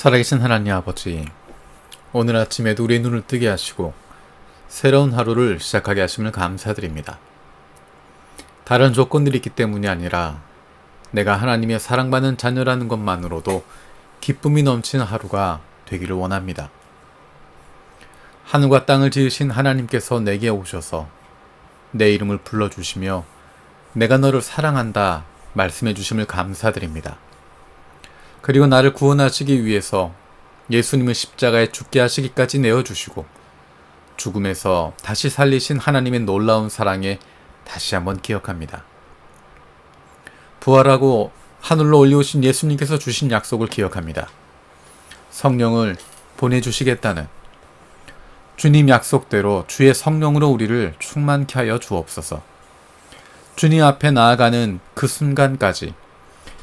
살아계신 하나님 아버지, 오늘 아침에도 우리의 눈을 뜨게 하시고 새로운 하루를 시작하게 하심을 감사드립니다. 다른 조건들이 있기 때문이 아니라 내가 하나님의 사랑받는 자녀라는 것만으로도 기쁨이 넘치는 하루가 되기를 원합니다. 하늘과 땅을 지으신 하나님께서 내게 오셔서 내 이름을 불러주시며 내가 너를 사랑한다 말씀해 주심을 감사드립니다. 그리고 나를 구원하시기 위해서 예수님을 십자가에 죽게 하시기까지 내어주시고 죽음에서 다시 살리신 하나님의 놀라운 사랑에 다시 한번 기억합니다. 부활하고 하늘로 올려오신 예수님께서 주신 약속을 기억합니다. 성령을 보내주시겠다는 주님 약속대로 주의 성령으로 우리를 충만케 하여 주옵소서. 주님 앞에 나아가는 그 순간까지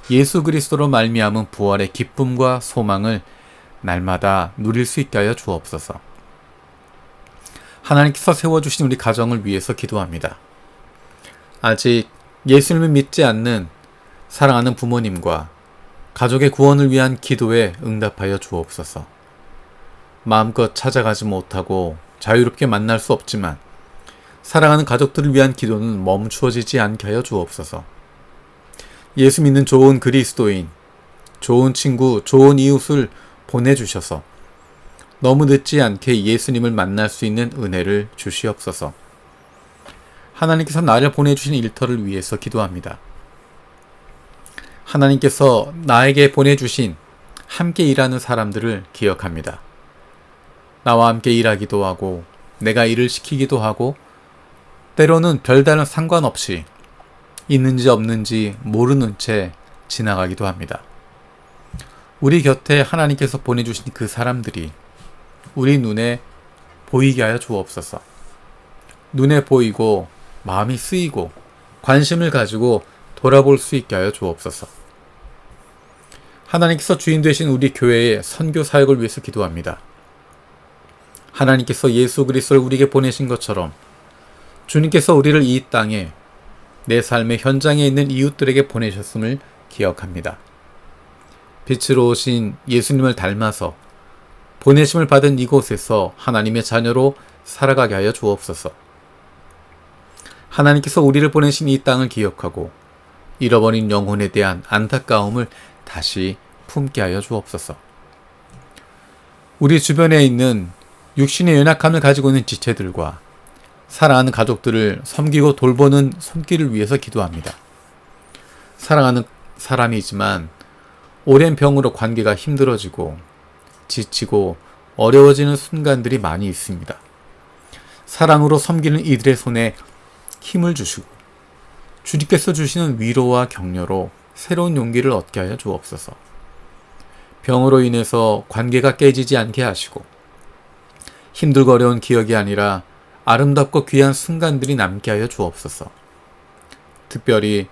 예수 그리스도로 말미암은 부활의 기쁨과 소망을 날마다 누릴 수 있게 하여 주옵소서. 하나님께서 세워주신 우리 가정을 위해서 기도합니다. 아직 예수님을 믿지 않는 사랑하는 부모님과 가족의 구원을 위한 기도에 응답하여 주옵소서. 마음껏 찾아가지 못하고 자유롭게 만날 수 없지만 사랑하는 가족들을 위한 기도는 멈추어지지 않게 하여 주옵소서. 예수 믿는 좋은 그리스도인, 좋은 친구, 좋은 이웃을 보내주셔서 너무 늦지 않게 예수님을 만날 수 있는 은혜를 주시옵소서. 하나님께서 나를 보내주신 일터를 위해서 기도합니다. 하나님께서 나에게 보내주신 함께 일하는 사람들을 기억합니다. 나와 함께 일하기도 하고, 내가 일을 시키기도 하고, 때로는 별다른 상관없이 있는지 없는지 모르는 채 지나가기도 합니다. 우리 곁에 하나님께서 보내주신 그 사람들이 우리 눈에 보이게 하여 주옵소서. 눈에 보이고 마음이 쓰이고 관심을 가지고 돌아볼 수 있게 하여 주옵소서. 하나님께서 주인 되신 우리 교회의 선교 사역을 위해서 기도합니다. 하나님께서 예수 그리스도를 우리에게 보내신 것처럼 주님께서 우리를 이 땅에 내 삶의 현장에 있는 이웃들에게 보내셨음을 기억합니다. 빛으로 오신 예수님을 닮아서 보내심을 받은 이곳에서 하나님의 자녀로 살아가게 하여 주옵소서. 하나님께서 우리를 보내신 이 땅을 기억하고 잃어버린 영혼에 대한 안타까움을 다시 품게 하여 주옵소서. 우리 주변에 있는 육신의 연약함을 가지고 있는 지체들과 사랑하는 가족들을 섬기고 돌보는 손길을 위해서 기도합니다. 사랑하는 사람이지만 오랜 병으로 관계가 힘들어지고 지치고 어려워지는 순간들이 많이 있습니다. 사랑으로 섬기는 이들의 손에 힘을 주시고 주님께서 주시는 위로와 격려로 새로운 용기를 얻게 하여 주옵소서. 병으로 인해서 관계가 깨지지 않게 하시고 힘들고 어려운 기억이 아니라 아름답고 귀한 순간들이 남게 하여 주옵소서. 특별히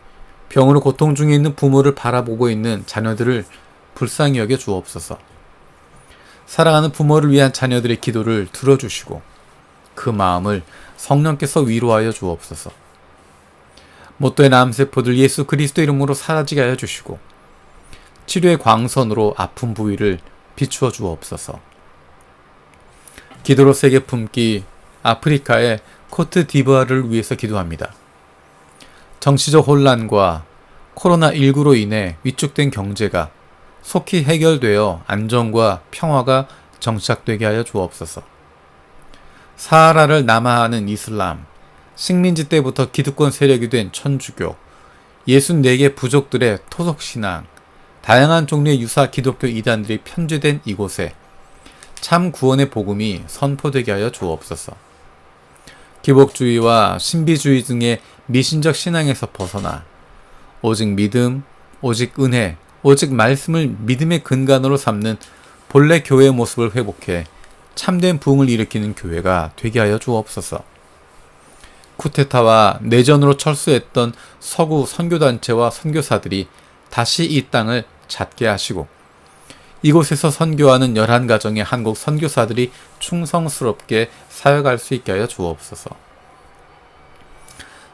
병으로 고통 중에 있는 부모를 바라보고 있는 자녀들을 불쌍히 여겨 주옵소서. 사랑하는 부모를 위한 자녀들의 기도를 들어주시고 그 마음을 성령께서 위로하여 주옵소서. 못된 암세포들 예수 그리스도 이름으로 사라지게 하여 주시고 치료의 광선으로 아픈 부위를 비추어 주옵소서. 기도로 세계 품기 아프리카의 코트 디부아를 위해서 기도합니다. 정치적 혼란과 코로나19로 인해 위축된 경제가 속히 해결되어 안정과 평화가 정착되게 하여 주옵소서. 사하라를 남하하는 이슬람, 식민지 때부터 기득권 세력이 된 천주교, 64개 부족들의 토속신앙, 다양한 종류의 유사 기독교 이단들이 편제된 이곳에 참 구원의 복음이 선포되게 하여 주옵소서. 기복주의와 신비주의 등의 미신적 신앙에서 벗어나 오직 믿음, 오직 은혜, 오직 말씀을 믿음의 근간으로 삼는 본래 교회의 모습을 회복해 참된 부흥을 일으키는 교회가 되게 하여 주옵소서. 쿠데타와 내전으로 철수했던 서구 선교단체와 선교사들이 다시 이 땅을 찾게 하시고 이곳에서 선교하는 열한 가정의 한국 선교사들이 충성스럽게 사역할 수 있게 하여 주옵소서.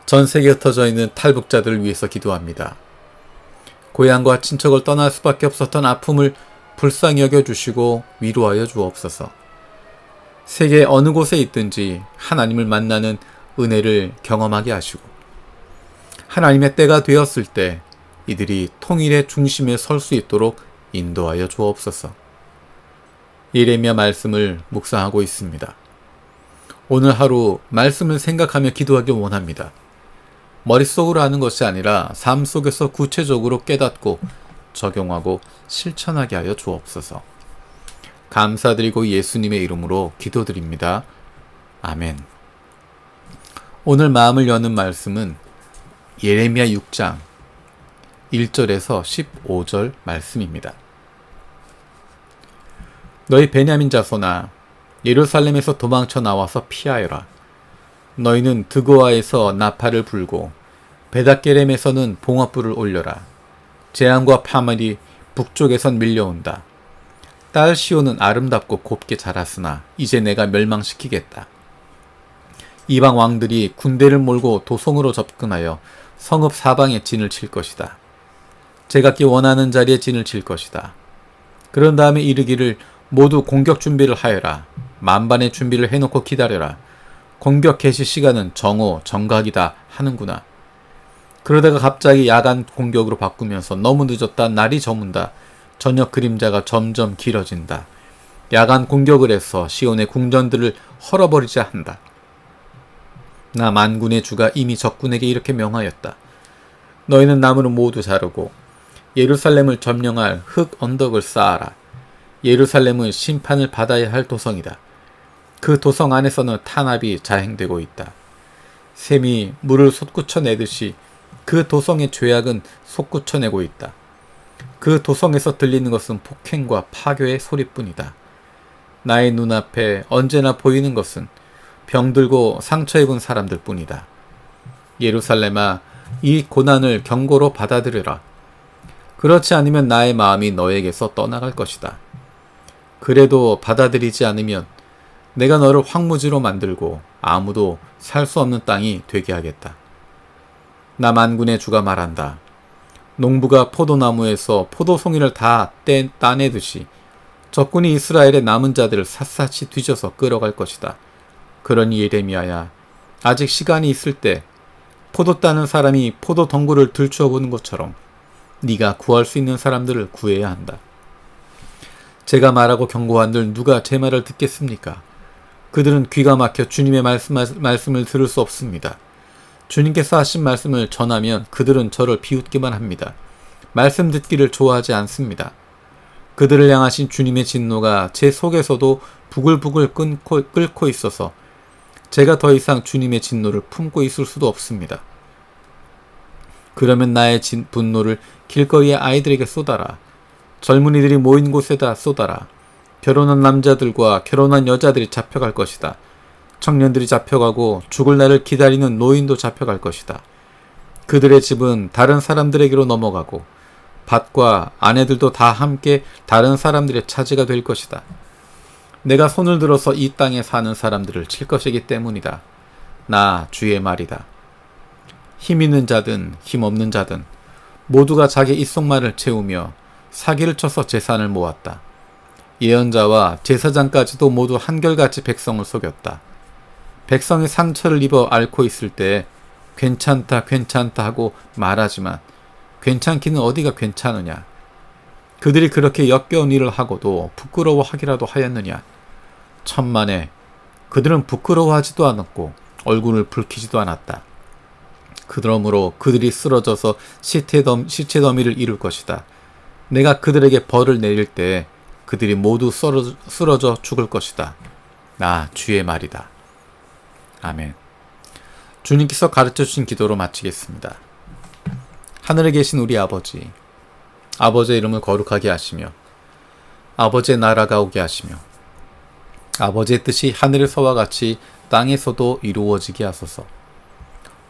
전 세계에 흩어져 있는 탈북자들을 위해서 기도합니다. 고향과 친척을 떠날 수밖에 없었던 아픔을 불쌍히 여겨 주시고 위로하여 주옵소서. 세계 어느 곳에 있든지 하나님을 만나는 은혜를 경험하게 하시고 하나님의 때가 되었을 때 이들이 통일의 중심에 설 수 있도록 인도하여 주옵소서. 예레미야 말씀을 묵상하고 있습니다. 오늘 하루 말씀을 생각하며 기도하길 원합니다. 머릿속으로 하는 것이 아니라 삶 속에서 구체적으로 깨닫고 적용하고 실천하게 하여 주옵소서. 감사드리고 예수님의 이름으로 기도드립니다. 아멘. 오늘 마음을 여는 말씀은 예레미야 6장 1절에서 15절 말씀입니다. 너희 베냐민 자손아 예루살렘에서 도망쳐 나와서 피하여라. 너희는 드고아에서 나팔을 불고 베다게렘에서는 봉화불을 올려라. 재앙과 파멸이 북쪽에선 밀려온다. 딸 시오는 아름답고 곱게 자랐으나 이제 내가 멸망시키겠다. 이방 왕들이 군대를 몰고 도성으로 접근하여 성읍 사방에 진을 칠 것이다. 제각기 원하는 자리에 진을 칠 것이다. 그런 다음에 이르기를 모두 공격 준비를 하여라. 만반의 준비를 해놓고 기다려라. 공격 개시 시간은 정오, 정각이다 하는구나. 그러다가 갑자기 야간 공격으로 바꾸면서 너무 늦었다. 날이 저문다. 저녁 그림자가 점점 길어진다. 야간 공격을 해서 시온의 궁전들을 헐어버리자 한다. 나 만군의 주가 이미 적군에게 이렇게 명하였다. 너희는 나무를 모두 자르고 예루살렘을 점령할 흙 언덕을 쌓아라. 예루살렘은 심판을 받아야 할 도성이다. 그 도성 안에서는 탄압이 자행되고 있다. 샘이 물을 솟구쳐내듯이 그 도성의 죄악은 솟구쳐내고 있다. 그 도성에서 들리는 것은 폭행과 파괴의 소리뿐이다. 나의 눈앞에 언제나 보이는 것은 병들고 상처 입은 사람들 뿐이다. 예루살렘아, 이 고난을 경고로 받아들여라. 그렇지 않으면 나의 마음이 너에게서 떠나갈 것이다. 그래도 받아들이지 않으면 내가 너를 황무지로 만들고 아무도 살 수 없는 땅이 되게 하겠다. 나 만군의 주가 말한다. 농부가 포도나무에서 포도송이를 다 떼, 따내듯이 적군이 이스라엘의 남은 자들을 샅샅이 뒤져서 끌어갈 것이다. 그러니 예레미야야, 아직 시간이 있을 때 포도 따는 사람이 포도 덩굴을 들추어 보는 것처럼 네가 구할 수 있는 사람들을 구해야 한다. 제가 말하고 경고한들 누가 제 말을 듣겠습니까? 그들은 귀가 막혀 주님의 말씀, 말씀을 들을 수 없습니다. 주님께서 하신 말씀을 전하면 그들은 저를 비웃기만 합니다. 말씀 듣기를 좋아하지 않습니다. 그들을 향하신 주님의 진노가 제 속에서도 부글부글 끊고, 끓고 있어서 제가 더 이상 주님의 진노를 품고 있을 수도 없습니다. 그러면 나의 진, 분노를 길거리의 아이들에게 쏟아라. 젊은이들이 모인 곳에다 쏟아라. 결혼한 남자들과 결혼한 여자들이 잡혀갈 것이다. 청년들이 잡혀가고 죽을 날을 기다리는 노인도 잡혀갈 것이다. 그들의 집은 다른 사람들에게로 넘어가고 밭과 아내들도 다 함께 다른 사람들의 차지가 될 것이다. 내가 손을 들어서 이 땅에 사는 사람들을 칠 것이기 때문이다. 나 주의 말이다. 힘 있는 자든 힘 없는 자든 모두가 자기 입속말을 채우며 사기를 쳐서 재산을 모았다. 예언자와 제사장까지도 모두 한결같이 백성을 속였다. 백성이 상처를 입어 앓고 있을 때 괜찮다, 괜찮다 하고 말하지만 괜찮기는 어디가 괜찮으냐? 그들이 그렇게 역겨운 일을 하고도 부끄러워하기라도 하였느냐? 천만에 그들은 부끄러워하지도 않았고 얼굴을 붉히지도 않았다. 그러므로 그들이 쓰러져서 시체, 덤, 시체 더미를 이룰 것이다. 내가 그들에게 벌을 내릴 때 그들이 모두 쓰러져, 쓰러져 죽을 것이다. 나 주의 말이다. 아멘. 주님께서 가르쳐 주신 기도로 마치겠습니다. 하늘에 계신 우리 아버지, 아버지의 이름을 거룩하게 하시며, 아버지의 나라가 오게 하시며, 아버지의 뜻이 하늘에서와 같이 땅에서도 이루어지게 하소서.